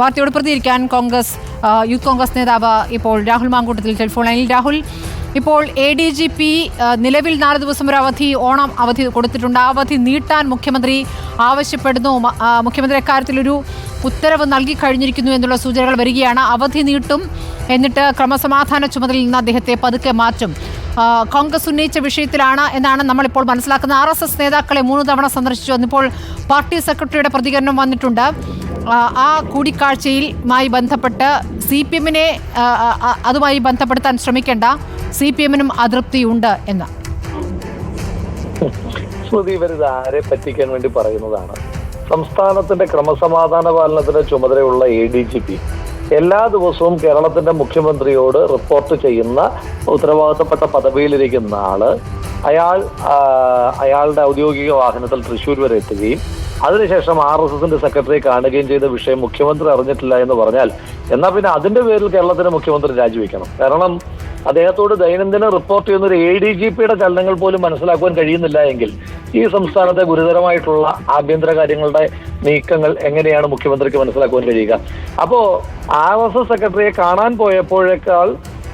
വാർത്തയോട് പ്രതികരിക്കാൻ കോൺഗ്രസ് യൂത്ത് കോൺഗ്രസ് നേതാവ് ഇപ്പോൾ രാഹുൽ മാങ്കൂട്ടത്തിൽ ടെലിഫോൺ ലൈനിൽ. രാഹുൽ ഇപ്പോൾ എ ഡി ജി പി നിലവിൽ നാല് ദിവസം ഒരു അവധി ഓണം അവധി കൊടുത്തിട്ടുണ്ട്. ആ അവധി നീട്ടാൻ മുഖ്യമന്ത്രി ആവശ്യപ്പെടുന്നു. മുഖ്യമന്ത്രി അക്കാര്യത്തിലൊരു ഉത്തരവ് നൽകി കഴിഞ്ഞിരിക്കുന്നു എന്നുള്ള സൂചനകൾ വരികയാണ്. അവധി നീട്ടും എന്നിട്ട് ക്രമസമാധാന ചുമതലയിൽ നിന്ന് അദ്ദേഹത്തെ പതുക്കെ മാറ്റും. കോൺഗ്രസ് ഉന്നയിച്ച വിഷയത്തിലാണ് എന്നാണ് നമ്മളിപ്പോൾ മനസ്സിലാക്കുന്നത്. ആർ എസ് എസ് നേതാക്കളെ മൂന്ന് തവണ സന്ദർശിച്ചു എന്നിപ്പോൾ പാർട്ടി സെക്രട്ടറിയുടെ പ്രതികരണം വന്നിട്ടുണ്ട്. ആ, കൂടിക്കാഴ്ചയിലുമായി ബന്ധപ്പെട്ട് സി പി എമ്മിനെ അതുമായി ബന്ധപ്പെടുത്താൻ ശ്രമിക്കേണ്ട സി പി എമ്മിനും അതൃപ്തിയുണ്ട് എന്ന്. ആരെ പറ്റിക്കാൻ വേണ്ടി പറയുന്നതാണ്? സംസ്ഥാനത്തിന്റെ ക്രമസമാധാന പാലനത്തിന്റെ ചുമതലയുള്ള എ ഡി ജി പി എല്ലാ ദിവസവും കേരളത്തിന്റെ മുഖ്യമന്ത്രിയോട് റിപ്പോർട്ട് ചെയ്യുന്ന ഉത്തരവാദിത്തപ്പെട്ട പദവിയിലിരിക്കുന്ന ആൾ അയാൾ അയാളുടെ ഔദ്യോഗിക വാഹനത്തിൽ തൃശ്ശൂർ വരെ എത്തുകയും അതിനുശേഷം ആർ എസ് എസിന്റെ സെക്രട്ടറി കാണുകയും ചെയ്ത വിഷയം മുഖ്യമന്ത്രി അറിഞ്ഞിട്ടില്ല എന്ന് പറഞ്ഞാൽ എന്നാൽ പിന്നെ അതിന്റെ പേരിൽ കേരളത്തിന്റെ മുഖ്യമന്ത്രി രാജിവെക്കണം. കാരണം അദ്ദേഹത്തോട് ദൈനംദിന റിപ്പോർട്ട് ചെയ്യുന്ന ഒരു എ ഡി ജി പിയുടെ ചലനങ്ങൾ പോലും മനസ്സിലാക്കുവാൻ കഴിയുന്നില്ല എങ്കിൽ ഈ സംസ്ഥാനത്തെ ഗുരുതരമായിട്ടുള്ള ആഭ്യന്തര കാര്യങ്ങളുടെ നീക്കങ്ങൾ എങ്ങനെയാണ് മുഖ്യമന്ത്രിക്ക് മനസ്സിലാക്കുവാൻ കഴിയുക? അപ്പോ ആർ എസ് എസ് സെക്രട്ടറിയെ കാണാൻ പോയപ്പോഴേക്കാൾ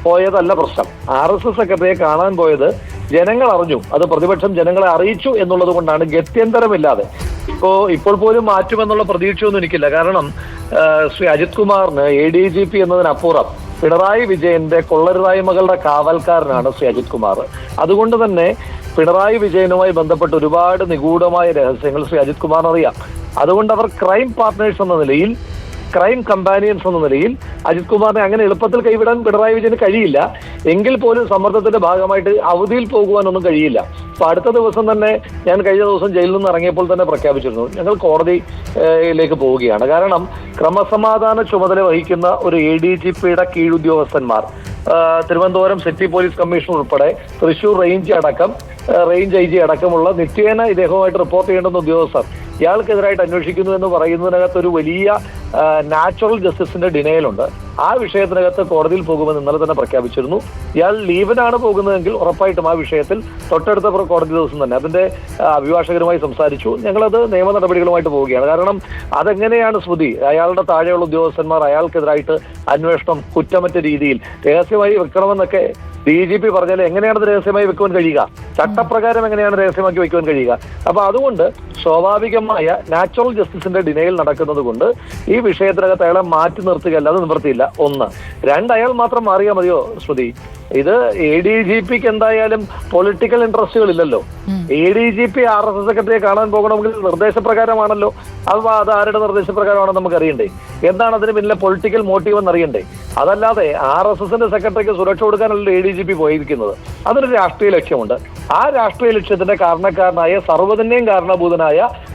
പോയതല്ല പ്രശ്നം. ആർ എസ് എസ് സെക്രട്ടറിയെ കാണാൻ പോയത് ജനങ്ങൾ അറിഞ്ഞു അത് പ്രതിപക്ഷം ജനങ്ങളെ അറിയിച്ചു എന്നുള്ളത് കൊണ്ടാണ് ഗത്യന്തരമില്ലാതെ. ഇപ്പോ ഇപ്പോൾ പോലും മാറ്റുമെന്നുള്ള പ്രതീക്ഷയൊന്നും എനിക്കില്ല. കാരണം ശ്രീ അജിത് കുമാറിന് എ ഡി ജി പി എന്നതിനപ്പുറം പിണറായി വിജയന്റെ കൊള്ളരുതായ്മകളുടെ കാവൽക്കാരനാണ് ശ്രീ അജിത് കുമാർ. അതുകൊണ്ട് തന്നെ പിണറായി വിജയനുമായി ബന്ധപ്പെട്ട് ഒരുപാട് നിഗൂഢമായ രഹസ്യങ്ങൾ ശ്രീ അജിത് കുമാറിന് അറിയാം അതുകൊണ്ട് അവർ ക്രൈം പാർട്ട്നേഴ്സ് എന്ന നിലയിൽ ക്രൈം കമ്പാനിയൻസ് എന്ന നിലയിൽ അജിത് കുമാറിനെ അങ്ങനെ എളുപ്പത്തിൽ കൈവിടാൻ പിണറായി വിജയന് കഴിയില്ല. എങ്കിൽ പോലും സമ്മർദ്ദത്തിന്റെ ഭാഗമായിട്ട് അവധിയിൽ പോകുവാനൊന്നും കഴിയില്ല. അപ്പൊ അടുത്ത ദിവസം തന്നെ ഞാൻ കഴിഞ്ഞ ദിവസം ജയിലിൽ നിന്ന് ഇറങ്ങിയപ്പോൾ തന്നെ പ്രഖ്യാപിച്ചിരുന്നു. ഞങ്ങൾ കോടതിയിലേക്ക് പോവുകയാണ്. കാരണം ക്രമസമാധാന ചുമതല വഹിക്കുന്ന ഒരു എ ഡി ജി പിയുടെ കീഴുദ്യോഗസ്ഥന്മാർ തിരുവനന്തപുരം സിറ്റി പോലീസ് കമ്മീഷൻ ഉൾപ്പെടെ തൃശൂർ റേഞ്ച് അടക്കം റേഞ്ച് ഐ ജി അടക്കമുള്ള നിത്യേന ഇദ്ദേഹവുമായിട്ട് റിപ്പോർട്ട് ചെയ്യേണ്ടുന്ന ഉദ്യോഗസ്ഥർ ഇയാൾക്കെതിരായിട്ട് അന്വേഷിക്കുന്നു എന്ന് പറയുന്നതിനകത്ത് ഒരു വലിയ നാച്ചുറൽ ജസ്റ്റിസിന്റെ ഡിനയലുണ്ട് ആ വിഷയത്തിനകത്ത് കോടതിയിൽ പോകുമെന്ന് ഇന്നലെ തന്നെ പ്രഖ്യാപിച്ചിരുന്നു. ഇയാൾ ലീവിനാണ് പോകുന്നതെങ്കിൽ ഉറപ്പായിട്ടും ആ വിഷയത്തിൽ തൊട്ടടുത്ത കോടതി ദിവസം തന്നെ അതിന്റെ അഭിഭാഷകരുമായി സംസാരിച്ചു. ഞങ്ങളത് നിയമ നടപടികളുമായിട്ട് പോവുകയാണ്. കാരണം അതെങ്ങനെയാണ് സ്മൃതി? അയാളുടെ താഴെയുള്ള ഉദ്യോഗസ്ഥന്മാർ അയാൾക്കെതിരായിട്ട് അന്വേഷണം കുറ്റമറ്റ രീതിയിൽ രഹസ്യമായി വെക്കണമെന്നൊക്കെ ഡി ജി പി പറഞ്ഞാൽ എങ്ങനെയാണ് രഹസ്യമായി വെക്കുവാൻ കഴിയുക? ചട്ടപ്രകാരം എങ്ങനെയാണ് രഹസ്യമാക്കി വെക്കുവാൻ കഴിയുക? അപ്പൊ അതുകൊണ്ട് സ്വാഭാവികമായ നാച്ചുറൽ ജസ്റ്റിസിന്റെ ഡിനയിൽ നടക്കുന്നത് കൊണ്ട് ഈ വിഷയത്തിനകത്ത് അയാളെ മാറ്റി നിർത്തുകയല്ലാതെ നിവൃത്തിയില്ല. ഒന്ന്. രണ്ട് അയാൾ മാത്രം മാറിയാൽ മതിയോ ശ്രുതി? ഇത് എ ഡി ജി പിക്ക് എന്തായാലും പൊളിറ്റിക്കൽ ഇൻട്രസ്റ്റുകൾ ഇല്ലല്ലോ A D G P R S S സെക്രട്ടറിയെ കാണാൻ പോകണമെങ്കിൽ നിർദ്ദേശപ്രകാരമാണല്ലോ. അത് അത് ആരുടെ നിർദ്ദേശപ്രകാരമാണെന്ന് നമുക്ക് അറിയണ്ടേ? എന്താണ് അതിന് പിന്നിലെ പൊളിറ്റിക്കൽ മോട്ടീവ് എന്ന് അറിയണ്ടേ? അതല്ലാതെ ആർ എസ് എസിന്റെ സെക്രട്ടറിക്ക് സുരക്ഷ കൊടുക്കാനല്ലോ എ ഡി ജി പി പോയിരിക്കുന്നത്. അതിനൊരു രാഷ്ട്രീയ ലക്ഷ്യമുണ്ട്. ആ രാഷ്ട്രീയ ലക്ഷ്യത്തിന്റെ കാരണക്കാരനായ സർവതിന്റെയും കാരണഭൂതനായ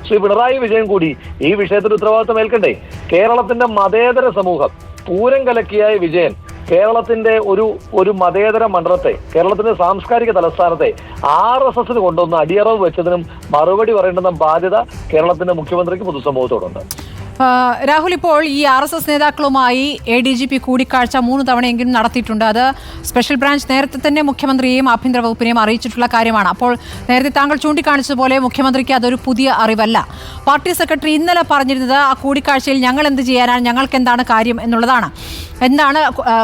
ശ്രീ പിണറായി വിജയൻ കൂടി ഈ വിഷയത്തിൽ ഉത്തരവാദിത്തം ഏൽക്കണ്ടേ? കേരളത്തിന്റെ മതേതര സമൂഹം പൂരം കലക്കിയായ വിജയൻ കേരളത്തിന്റെ ഒരു ഒരു മതേതര മണ്ഡലത്തെ കേരളത്തിന്റെ സാംസ്കാരിക തലസ്ഥാനത്തെ ആർ എസ് എസിന് കൊണ്ടുവന്ന് അടിയറവ് വെച്ചതിനും മറുപടി പറയേണ്ടുന്ന ബാധ്യത കേരളത്തിന്റെ മുഖ്യമന്ത്രിക്ക് പൊതുസമൂഹത്തോടുണ്ട്. രാഹുൽ ഇപ്പോൾ ഈ ആർ എസ് എസ് നേതാക്കളുമായി എ ഡി ജി പി കൂടിക്കാഴ്ച മൂന്ന് തവണയെങ്കിലും നടത്തിയിട്ടുണ്ട്. അത് സ്പെഷ്യൽ ബ്രാഞ്ച് നേരത്തെ തന്നെ മുഖ്യമന്ത്രിയെയും ആഭ്യന്തര വകുപ്പിനെയും അറിയിച്ചിട്ടുള്ള കാര്യമാണ്. അപ്പോൾ നേരത്തെ താങ്കൾ ചൂണ്ടിക്കാണിച്ചതുപോലെ മുഖ്യമന്ത്രിക്ക് അതൊരു പുതിയ അറിവല്ല. പാർട്ടി സെക്രട്ടറി ഇന്നലെ പറഞ്ഞിരുന്നത് ആ കൂടിക്കാഴ്ചയിൽ ഞങ്ങൾ എന്ത് ചെയ്യാനാണ് ഞങ്ങൾക്ക് എന്താണ് കാര്യം എന്നുള്ളതാണ്. എന്താണ്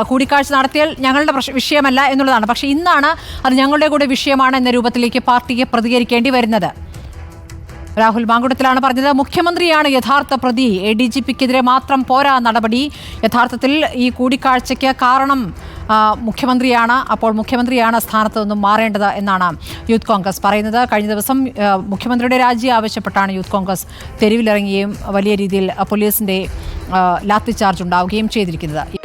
കൂടിക്കാഴ്ച നടത്തിയാൽ ഞങ്ങളുടെ വിഷയമല്ല എന്നുള്ളതാണ്. പക്ഷേ ഇന്നാണ് അത് ഞങ്ങളുടെ കൂടെ വിഷയമാണ് എന്ന രൂപത്തിലേക്ക് പാർട്ടിക്ക് പ്രതികരിക്കേണ്ടി വരുന്നത്. രാഹുൽ മാങ്കുടത്തിലാണ് പറഞ്ഞത്. മുഖ്യമന്ത്രിയാണ് യഥാർത്ഥ പ്രതി. എ ഡി ജി പിക്കെതിരെ മാത്രം പോരാ നടപടി. യഥാർത്ഥത്തിൽ ഈ കൂടിക്കാഴ്ചയ്ക്ക് കാരണം മുഖ്യമന്ത്രിയാണ്. അപ്പോൾ മുഖ്യമന്ത്രിയാണ് സ്ഥാനത്ത് നിന്നും മാറേണ്ടത് എന്നാണ് യൂത്ത് കോൺഗ്രസ് പറയുന്നത്. കഴിഞ്ഞ ദിവസം മുഖ്യമന്ത്രിയുടെ രാജി ആവശ്യപ്പെട്ടാണ് യൂത്ത് കോൺഗ്രസ് തെരുവിലിറങ്ങുകയും വലിയ രീതിയിൽ പോലീസിന്റെ ആ, ലാത്തി ചാർജ് ഉണ്ടാവുകയും ചെയ്തിരിക്കുന്നത്.